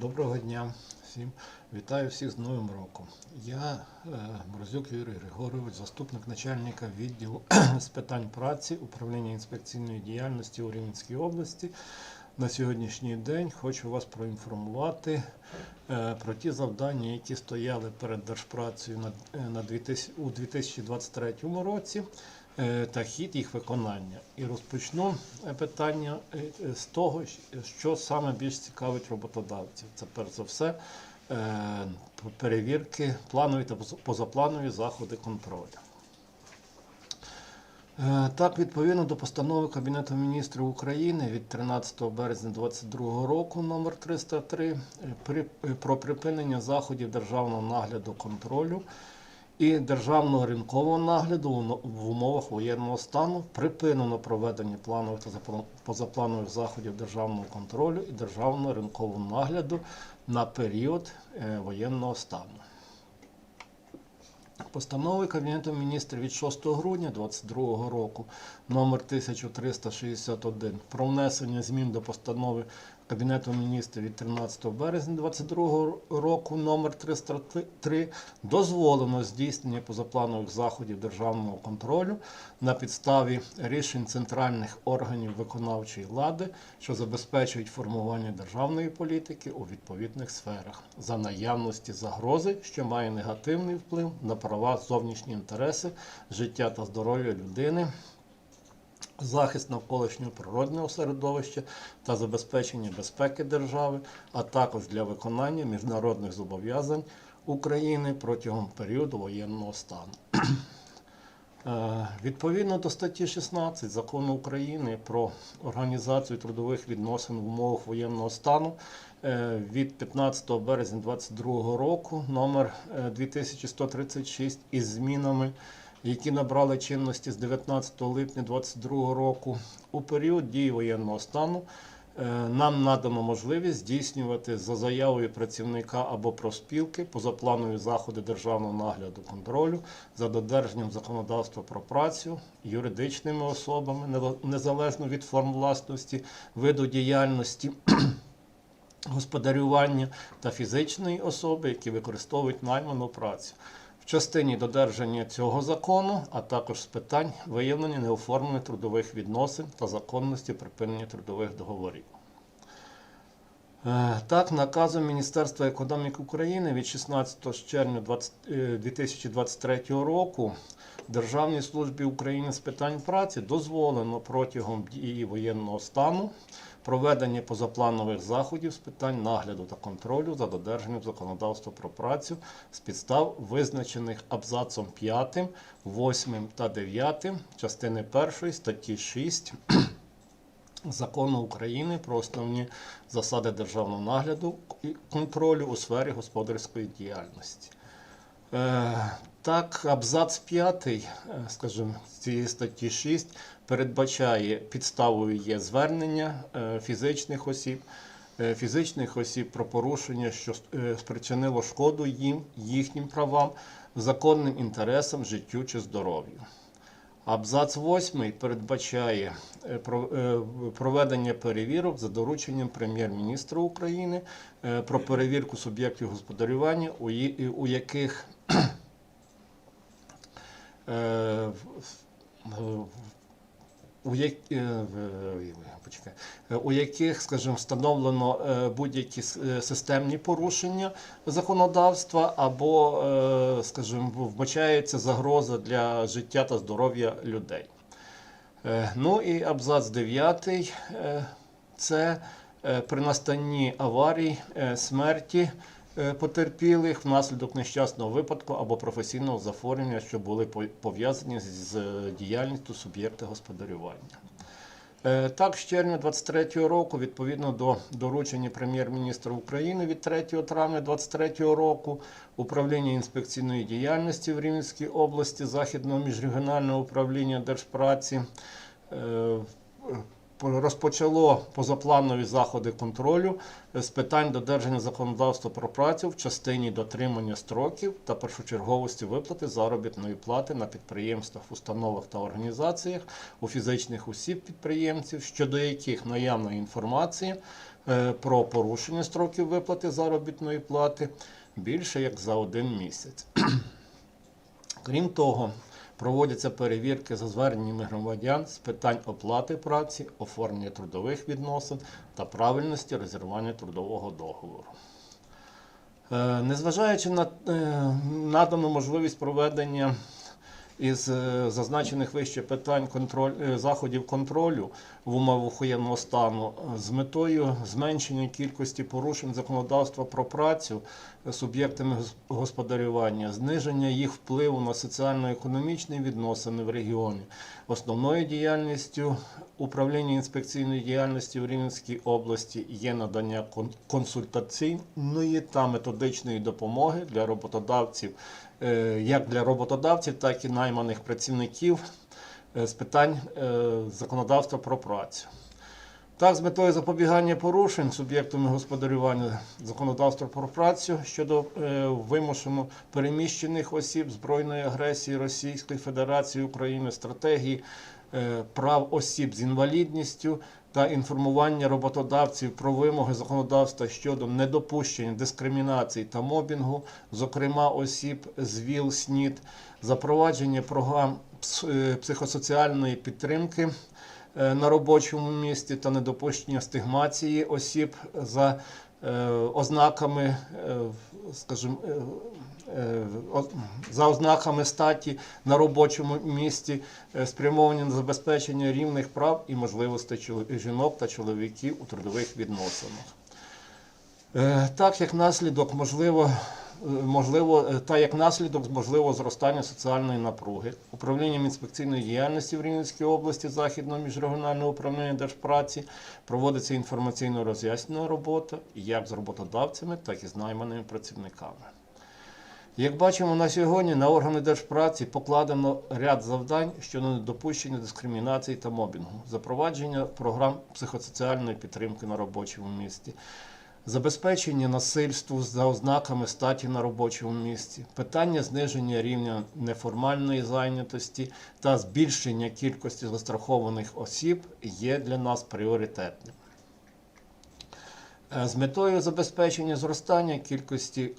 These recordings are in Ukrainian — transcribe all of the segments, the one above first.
Доброго дня всім. Вітаю всіх з Новим роком. Я е, Морозюк Юрій Григорович, заступник начальника відділу з питань праці управління інспекційної діяльності у Рівненській області. На сьогоднішній день хочу вас проінформувати е, про ті завдання, які стояли перед Держпрацею е, на 2000, у 2023 році та хід їх виконання. І розпочну е, питання е, е, з того, що саме більш цікавить роботодавців. Це перш за все е, перевірки, планові та позапланові заходи контролю. Е, Так, відповідно до постанови Кабінету міністрів України від 13 березня 2022 року номер 303 е, при- е, про припинення заходів державного нагляду контролю і державного ринкового нагляду в умовах воєнного стану припинено проведення планових та позапланових заходів державного контролю і державного ринкового нагляду на період е, воєнного стану. Постановою Кабінету міністрів від 6 грудня 2022 року номер 1361 про внесення змін до постанови Кабінету міністрів від 13 березня 2022 року номер 303 дозволено здійснення позапланових заходів державного контролю на підставі рішень центральних органів виконавчої влади, що забезпечують формування державної політики у відповідних сферах за наявності загрози, що має негативний вплив на права, зовнішні інтереси, життя та здоров'я людини, захист навколишнього природного середовища та забезпечення безпеки держави, а також для виконання міжнародних зобов'язань України протягом періоду воєнного стану. Е, Відповідно до статті 16 Закону України про організацію трудових відносин в умовах воєнного стану е, від 15 березня 2022 року номер е, 2136 із змінами, які набрали чинності з 19 липня 2022 року у період дії воєнного стану. Е, Нам надано можливість здійснювати за заявою працівника або профспілки позапланові заходи державного нагляду контролю за додержанням законодавства про працю юридичними особами, незалежно від форм власності, виду діяльності, господарювання та фізичної особи, які використовують найману працю. Частині додержання цього закону, а також з питань виявлення неоформлених трудових відносин та законності припинення трудових договорів. Е, Так, наказом Міністерства економіки України від 16 червня 20 е, 2023 року Державній службі України з питань праці дозволено протягом дії воєнного стану проведення позапланових заходів з питань нагляду та контролю за додержанням законодавства про працю з підстав, визначених абзацом 5, 8 та 9 частини 1 статті 6 Закону України про основні засади державного нагляду і контролю у сфері господарської діяльності. Е, Так, абзац 5, скажімо, цієї статті 6 передбачає підставою є звернення е, фізичних осіб, е, фізичних осіб про порушення, що е, спричинило шкоду їм, їхнім правам, законним інтересам, життю чи здоров'ю. Абзац 8 передбачає е, про- е, проведення перевірок за дорученням прем'єр-міністра України е, про перевірку суб'єктів господарювання, у яких е, у, як, е, е, у яких, скажімо, встановлено е, будь-які е, системні порушення законодавства або, е, скажімо, вбачається загроза для життя та здоров'я людей. Е, Ну і абзац 9 це е, при настанні аварій, е, смерті е, потерпілих внаслідок нещасного випадку або професійного захворювання, що були пов'язані з е, діяльністю суб'єкта господарювання. Е, Так, з червня 23 року, відповідно до доручення прем'єр-міністра України від 3 травня 23 року, управління інспекційної діяльності в Рівненській області Західного міжрегіонального управління Держпраці е, розпочало позапланові заходи контролю е, з питань додержання законодавства про працю в частині дотримання строків та першочерговості виплати заробітної плати на підприємствах, установах та організаціях у фізичних осіб підприємців, щодо яких наявна інформація е, про порушення строків виплати заробітної плати більше як за один місяць. Крім того, проводяться перевірки за зверненнями громадян з питань оплати праці, оформлення трудових відносин та правильності розірвання трудового договору. Е, Незважаючи на е, надану можливість проведення із е, зазначених вище питань контроль, заходів контролю в умовах воєнного стану з метою зменшення кількості порушень законодавства про працю суб'єктами гос- господарювання, зниження їх впливу на соціально-економічні відносини в регіоні, основною діяльністю управління інспекційної діяльності в Рівненській області є надання консультаційної та методичної допомоги для роботодавців, е, як для роботодавців, так і найманих працівників е, з питань е, законодавства про працю. Так, з метою запобігання порушень суб'єктами господарювання законодавства про працю щодо е, вимушено переміщених осіб збройної агресії Російської Федерації України, стратегії е, прав осіб з інвалідністю та інформування роботодавців про вимоги законодавства щодо недопущення дискримінації та мобінгу, зокрема осіб з ВІЛ, СНІД, запровадження програм е, психосоціальної підтримки на робочому місці та недопущення стигмації осіб за е, ознаками, е, скажімо, е, е, за ознаками статі на робочому місці, е, спрямовані на забезпечення рівних прав і можливостей жінок та чоловіків у трудових відносинах. Е, Так як наслідок можливо, е, можливо, е, та як наслідок можливо зростання соціальної напруги, управлінням інспекційної діяльності в Рівненській області Західного міжрегіонального управління Держпраці проводиться інформаційно роз'яснена робота як з роботодавцями, так і з найманими працівниками. Як бачимо на сьогодні, на органи держпраці покладено ряд завдань щодо недопущення дискримінації та мобінгу, запровадження програм психосоціальної підтримки на робочому місці, забезпечення насильству за ознаками статі на робочому місці, питання зниження рівня неформальної зайнятості та збільшення кількості застрахованих осіб є для нас пріоритетним. Е, З метою забезпечення зростання кількості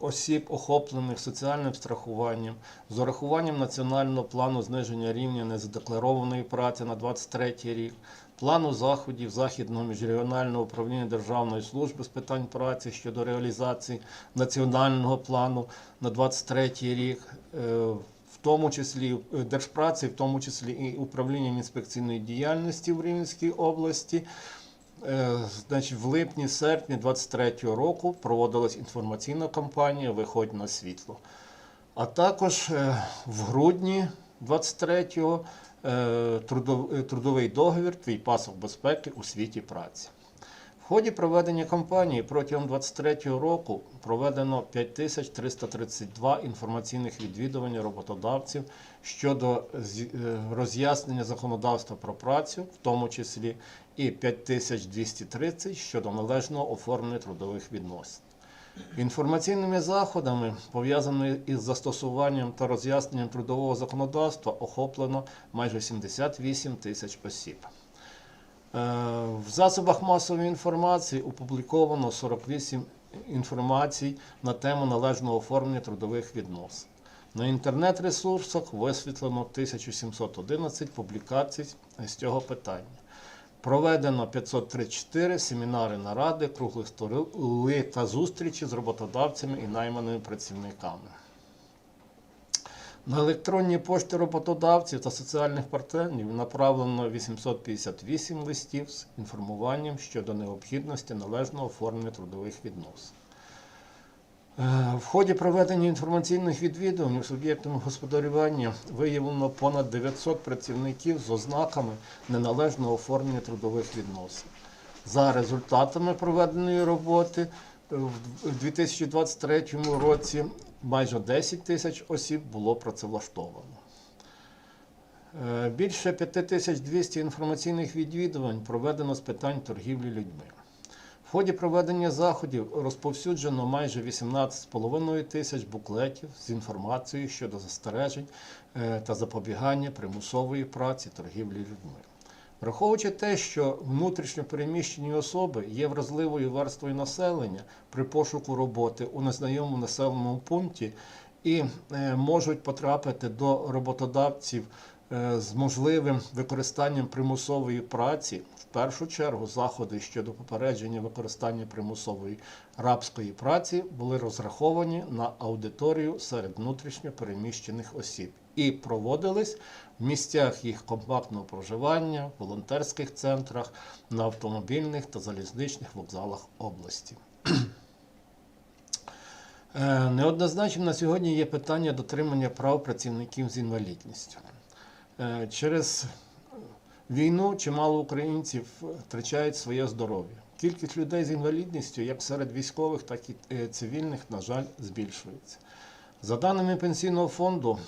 осіб, охоплених соціальним страхуванням, з урахуванням національного плану зниження рівня незадекларованої праці на 23 рік, плану заходів Західного міжрегіонального управління Державної служби з питань праці щодо реалізації національного плану на 23 рік. е, В тому числі е, Держпраці, в тому числі і управлінням інспекційної діяльності в Рівненській області, Е, Значить, в липні-серпні 23-го року проводилась інформаційна кампанія Виходь на світло. А також е, в грудні 23-го е, трудов- е, трудовий договір Твій пасок безпеки у світі праці. В ході проведення кампанії протягом 23-го року проведено 5332 інформаційних відвідування роботодавців щодо е, роз'яснення законодавства про працю, в тому числі і 5230 щодо належного оформлення трудових відносин. Інформаційними заходами, пов'язаними із застосуванням та роз'ясненням трудового законодавства, охоплено майже 78 тисяч осіб. Е, В засобах масової інформації опубліковано 48 інформацій на тему належного оформлення трудових відносин. На інтернет-ресурсах висвітлено 1711 публікацій з цього питання. Проведено 534 семінари, наради, круглих столи та зустрічі з роботодавцями і найманими працівниками. На електронні пошти роботодавців та соціальних партнерів направлено 858 листів з інформуванням щодо необхідності належного оформлення трудових відносин. Е, В ході проведення інформаційних відвідувань суб'єктами господарювання виявлено понад 900 працівників з ознаками неналежного оформлення трудових відносин. За результатами проведеної роботи е, в 2023 році майже 10 тисяч осіб було працевлаштовано. Е, Більше 5200 інформаційних відвідувань проведено з питань торгівлі людьми. В ході проведення заходів розповсюджено майже 18,5 тисяч буклетів з інформацією щодо застережень е, та запобігання примусової праці торгівлі людьми. Враховуючи те, що внутрішньо переміщені особи є вразливою верствою населення при пошуку роботи у незнайомому населеному пункті і е, можуть потрапити до роботодавців е, з можливим використанням примусової праці, в першу чергу заходи щодо попередження використання примусової рабської праці були розраховані на аудиторію серед внутрішньо переміщених осіб і проводились місцях їх компактного проживання, волонтерських центрах, на автомобільних та залізничних вокзалах області. Е, Неоднозначним на сьогодні є питання дотримання прав працівників з інвалідністю. Е, Через війну чимало українців втрачають своє здоров'я. Кількість людей з інвалідністю, як серед військових, так і е, цивільних, на жаль, збільшується. За даними Пенсійного фонду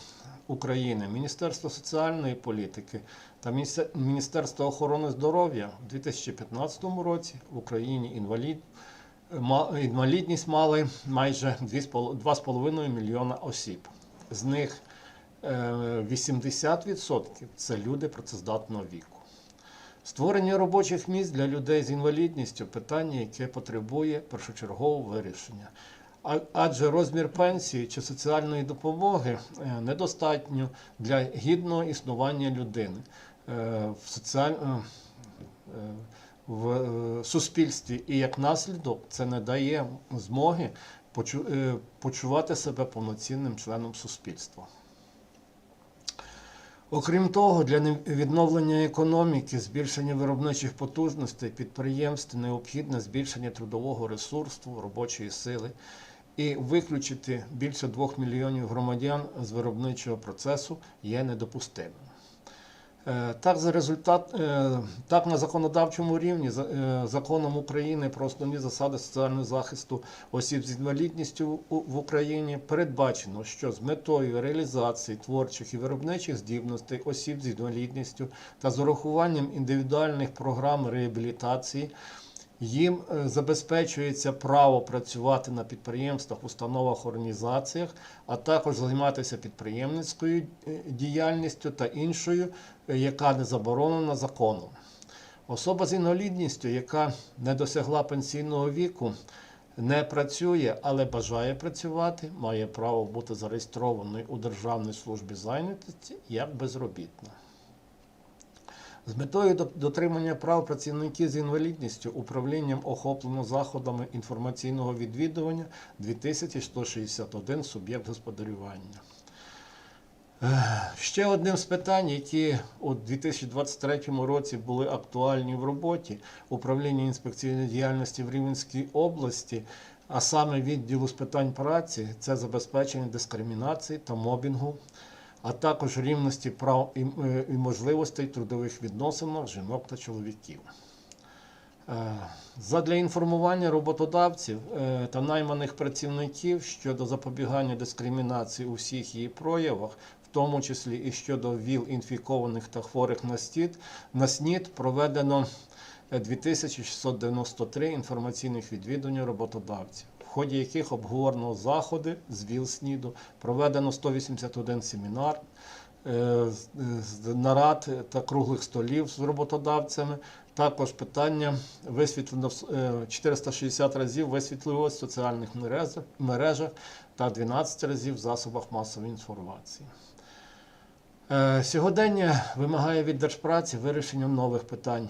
України, Міністерство соціальної політики та Міністе- Міністерство охорони здоров'я у 2015 році в Україні інвалід, інвалідність мали майже 2,5 мільйона осіб. З них е, 80% це люди працездатного віку. Створення робочих місць для людей з інвалідністю питання, яке потребує першочергового вирішення. Адже розмір пенсії чи соціальної допомоги е, недостатньо для гідного існування людини е, в, соціаль... е, в суспільстві. І як наслідок це не дає змоги почувати себе повноцінним членом суспільства. Окрім того, для відновлення економіки, збільшення виробничих потужностей підприємств необхідне збільшення трудового ресурсу, робочої сили і виключити більше 2 мільйонів громадян з виробничого процесу є недопустимим. Е, Так, за результат, е, так на законодавчому рівні е, законом України про основні засади соціального захисту осіб з інвалідністю в Україні передбачено, що з метою реалізації творчих і виробничих здібностей осіб з інвалідністю та з урахуванням індивідуальних програм реабілітації їм е, забезпечується право працювати на підприємствах, установах, організаціях, а також займатися підприємницькою е, діяльністю та іншою, е, яка не заборонена законом. Особа з інвалідністю, яка не досягла пенсійного віку, не працює, але бажає працювати, має право бути зареєстрованою у Державній службі зайнятості як безробітна. З метою дотримання прав працівників з інвалідністю управлінням охоплено заходами інформаційного відвідування 2161 суб'єкт господарювання. Ще одним з питань, які у 2023 році були актуальні в роботі управління інспекційної діяльності в Рівненській області, а саме відділу з питань праці, це забезпечення дискримінації та мобінгу, а також рівності прав і, е, можливостей трудових відносинах жінок та чоловіків. Е, Задля інформування роботодавців е, та найманих працівників щодо запобігання дискримінації у всіх її проявах, в тому числі і щодо ВІЛ інфікованих та хворих на СНІД, на СНІД проведено е, 2693 інформаційних відвідування роботодавців, в ході яких обговорено заходи з ВІЛ СНІДу, проведено 181 семінар, е, нарад та круглих столів з роботодавцями. Також питання висвітлено в- е, 460 разів висвітлювалося в соціальних мережах, мережах та 12 разів в засобах масової інформації. Е, Сьогодення вимагає від держпраці вирішення нових питань,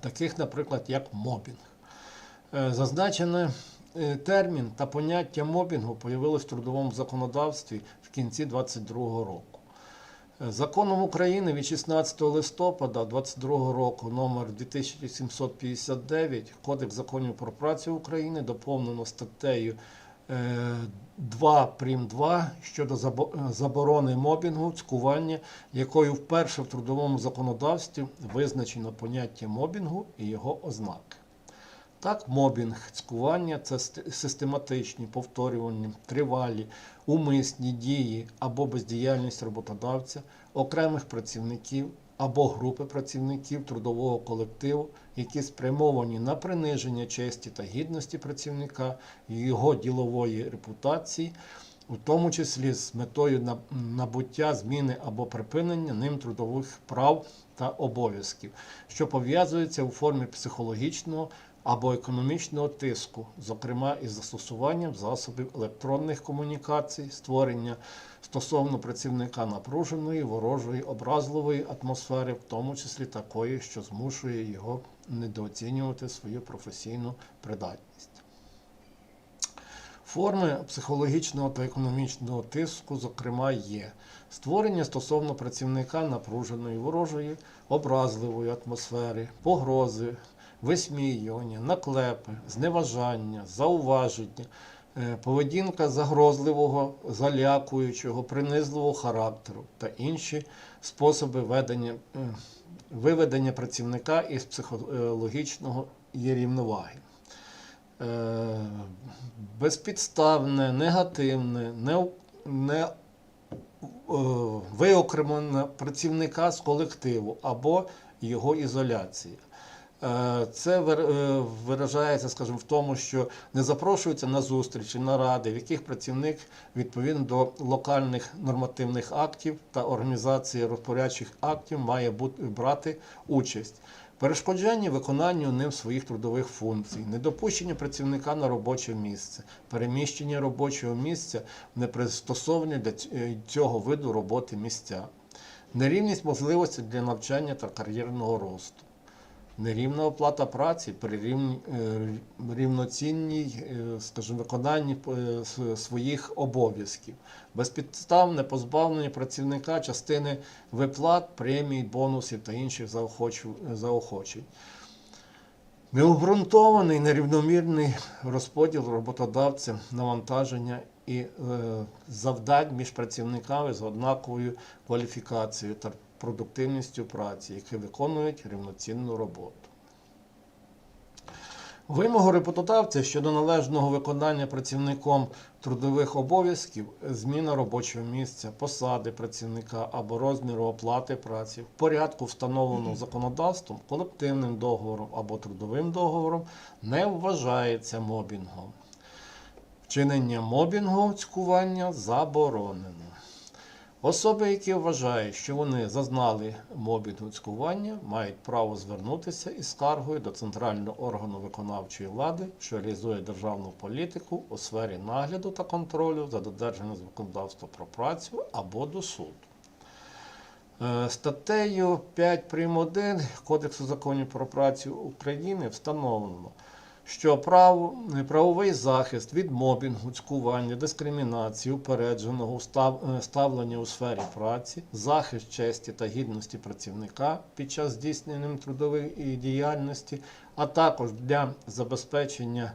таких, наприклад, як мобінг. Е, Зазначений е, термін та поняття мобінгу появилось в трудовому законодавстві в кінці 2022 року. Е, Законом України від 16 листопада 2022 року номер 2759 Кодекс законів про працю України доповнено статтею е, 2 прим 2 щодо заборони мобінгу, цькування, якою вперше в трудовому законодавстві визначено поняття мобінгу і його ознаки. Так, мобінг, цькування це систематичні, повторювані, тривалі, умисні дії або бездіяльність роботодавця, окремих працівників або групи працівників трудового колективу, які спрямовані на приниження честі та гідності працівника його ділової репутації, у тому числі з метою набуття зміни або припинення ним трудових прав та обов'язків, що пов'язуються у формі психологічного або економічного тиску, зокрема із застосуванням засобів електронних комунікацій, створення стосовно працівника напруженої, ворожої, образливої атмосфери, в тому числі такої, що змушує його недооцінювати свою професійну придатність. Форми психологічного та економічного тиску, зокрема, є створення стосовно працівника напруженої, ворожої, образливої атмосфери, погрози, висміювання, наклепи, зневажання, зауваження, е, поведінка загрозливого, залякуючого, принизливого характеру та інші способи ведення, е, виведення працівника із психологічного рівноваги. Е, безпідставне, негативне, не, не виокремлення працівника з колективу або його ізоляція. Е, Це е, виражається, скажімо, в тому, що не запрошуються на зустрічі, наради, в яких працівник відповідно до локальних нормативних актів та організації розпорядчих актів має брати участь. Перешкоджання виконанню ним своїх трудових функцій, недопущення працівника на робоче місце, переміщення робочого місця в непристосовані для е, цього виду роботи місця, нерівність можливостей для навчання та кар'єрного росту. Нерівна оплата праці при е, рівноцінній, е, скажімо, виконанні е, своїх обов'язків, безпідставне позбавлення працівника частини виплат, премій, бонусів та інших заохочень. Необґрунтований нерівномірний розподіл роботодавцем навантаження і завдань між працівниками з однаковою кваліфікацією продуктивністю праці, які виконують рівноцінну роботу. Вимогу роботодавця щодо належного виконання працівником трудових обов'язків, зміна робочого місця, посади працівника або розміру оплати праці в порядку, встановленого законодавством, колективним договором або трудовим договором, не вважається мобінгом. Вчинення мобінгу цькування заборонено. Особи, які вважають, що вони зазнали мобінгу цькування, мають право звернутися із скаргою до центрального органу виконавчої влади, що реалізує державну політику у сфері нагляду та контролю за додержанням законодавства про працю або до суду. Е, Статтею 5 прим. 1 Кодексу законів про працю України встановлено, що прав, правовий захист від мобінгу, цькування, дискримінації, упередженого е, ставлення у сфері праці, захист честі та гідності працівника під час здійснення трудової діяльності, а також для забезпечення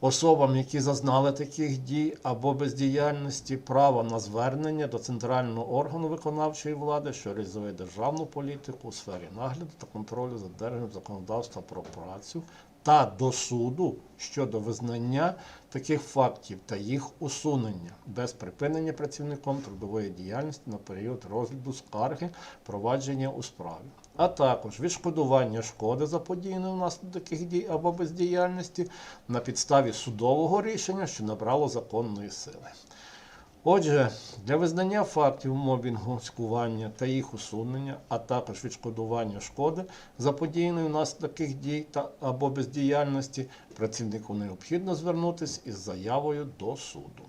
особам, які зазнали таких дій або бездіяльності, право на звернення до центрального органу виконавчої влади, що реалізує державну політику у сфері нагляду та контролю за додержанням законодавства про працю та до суду щодо визнання таких фактів та їх усунення без припинення працівником трудової діяльності на період розгляду скарги провадження у справі, а також відшкодування шкоди заподіяної внаслідок таких дій або бездіяльності на підставі судового рішення, що набрало законної сили. Отже, для визнання фактів мобінгу, цькування та їх усунення, а також відшкодування шкоди, заподіяної внаслідок таких дій та або бездіяльності, працівнику необхідно звернутися із заявою до суду.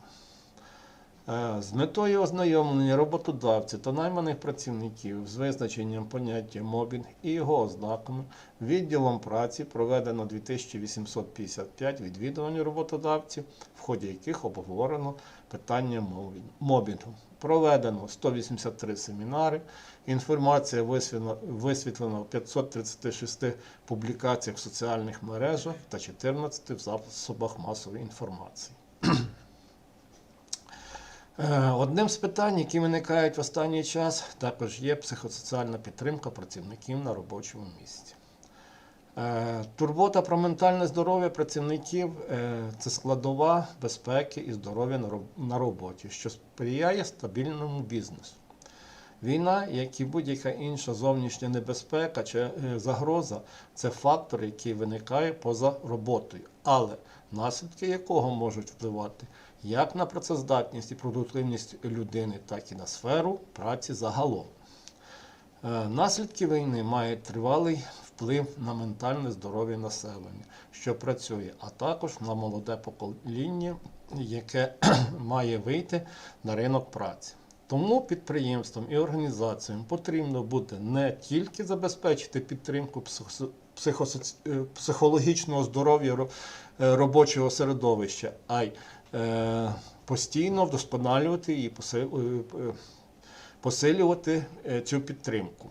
Е, З метою ознайомлення роботодавців та найманих працівників з визначенням поняття мобінг і його ознаками відділом праці проведено 2855 відвідувань роботодавців, в ході яких обговорено питання мобінгу. Проведено 183 семінари. Інформація висвітлена, висвітлена в 536 публікаціях в соціальних мережах та 14 в засобах масової інформації. Е, Одним з питань, які виникають в останній час, також є психосоціальна підтримка працівників на робочому місці. Е, Турбота про ментальне здоров'я працівників е, це складова безпеки і здоров'я на роботі, що сприяє стабільному бізнесу. Війна, як і будь-яка інша зовнішня небезпека чи е, загроза, це фактор, який виникає поза роботою, але наслідки якого можуть впливати як на працездатність і продуктивність людини, так і на сферу праці загалом. Наслідки війни мають тривалий вплив на ментальне здоров'я населення, що працює, а також на молоде покоління, яке має вийти на ринок праці. Тому підприємствам і організаціям потрібно буде не тільки забезпечити підтримку е, психологічного здоров'я е, робочого середовища, а й е, постійно вдосконалювати і поси- посилювати цю підтримку.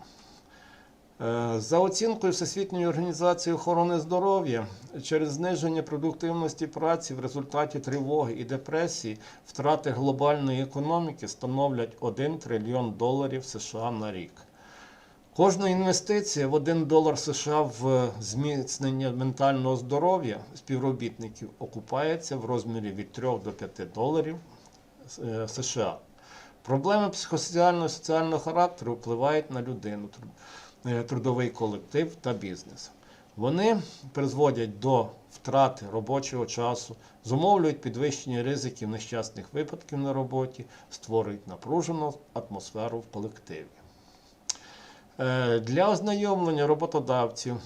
Е, За оцінкою Всесвітньої організації охорони здоров'я, через зниження продуктивності праці в результаті тривоги і депресії втрати глобальної економіки становлять 1 трильйон доларів США на рік. Кожна інвестиція в 1 долар США в зміцнення ментального здоров'я співробітників окупається в розмірі від 3 до 5 доларів е, США. Проблеми психосоціального і соціального характеру впливають на людину, трудовий колектив та бізнес. Вони призводять до втрати робочого часу, зумовлюють підвищення ризиків нещасних випадків на роботі, створюють напружену атмосферу в колективі. Е, Для ознайомлення роботодавців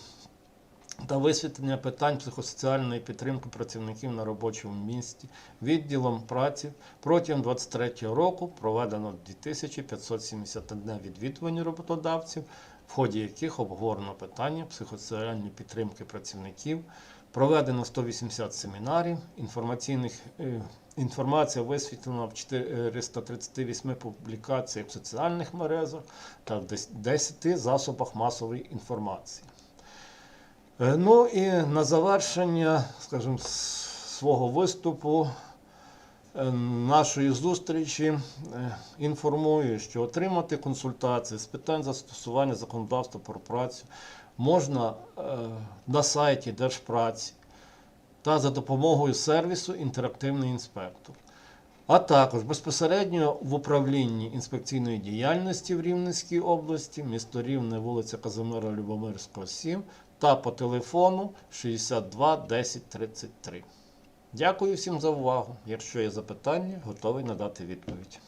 та висвітлення питань психосоціальної підтримки працівників на робочому місці відділом праці протягом 2023 року проведено 2571 відвідування роботодавців, в ході яких обговорено питання психосоціальної підтримки працівників, проведено 180 семінарів, інформаційних, е, інформація висвітлена в 438 публікаціях в соціальних мережах та в 10 засобах масової інформації. Е, Ну і на завершення, скажімо, свого виступу, нашої зустрічі е, інформую, що отримати консультації з питань застосування законодавства про працю можна е, на сайті Держпраці та за допомогою сервісу Інтерактивний інспектор. А також безпосередньо в управлінні інспекційної діяльності в Рівненській області, місто Рівне, вулиця Казимира Любомирського, 7 та по телефону 62 10 33. Дякую всім за увагу. Якщо є запитання, готовий надати відповідь.